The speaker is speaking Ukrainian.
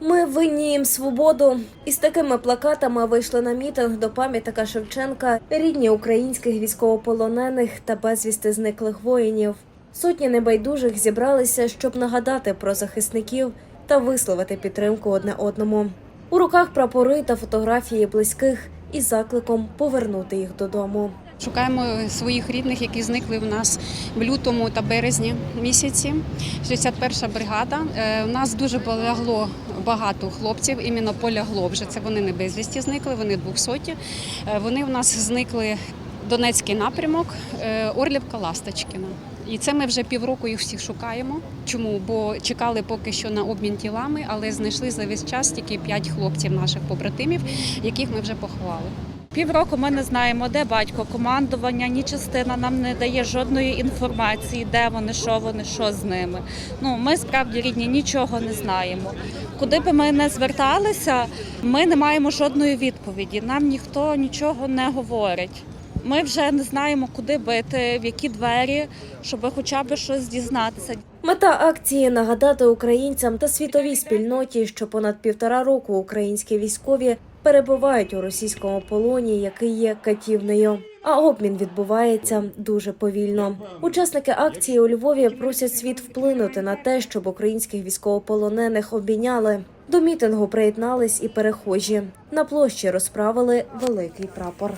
Ми винні їм свободу. Із такими плакатами вийшли на мітинг до пам'ятника Шевченка рідні українських військовополонених та безвісти зниклих воїнів. Сотні небайдужих зібралися, щоб нагадати про захисників та висловити підтримку одне одному. У руках прапори та фотографії близьких із закликом повернути їх додому. Шукаємо своїх рідних, які зникли в нас в лютому та березні місяці. 61 бригада. Е, У нас дуже полягло багато хлопців. Іменно полягло вже. Це вони не безвісті зникли, вони двохсоті. Е, Вони в нас зникли Донецький напрямок, е, Орлівка Ласточкіна. І це ми вже півроку їх всіх шукаємо. Чому? Бо чекали поки що на обмін тілами, але знайшли за весь час тільки п'ять хлопців наших побратимів, яких ми вже поховали. Півроку ми не знаємо, де батько командування, ні частина нам не дає жодної інформації, де вони, що вони, що з ними. Ну ми справді рідні нічого не знаємо. Куди би ми не зверталися, ми не маємо жодної відповіді. Нам ніхто нічого не говорить. Ми вже не знаємо, куди бити, в які двері, щоб хоча б щось дізнатися. Мета акції нагадати українцям та світовій спільноті, що понад півтора року українські військові перебувають у російському полоні, який є катівнею. А обмін відбувається дуже повільно. Учасники акції у Львові просять світ вплинути на те, щоб українських військовополонених обміняли. До мітингу приєднались і перехожі. На площі розправили великий прапор.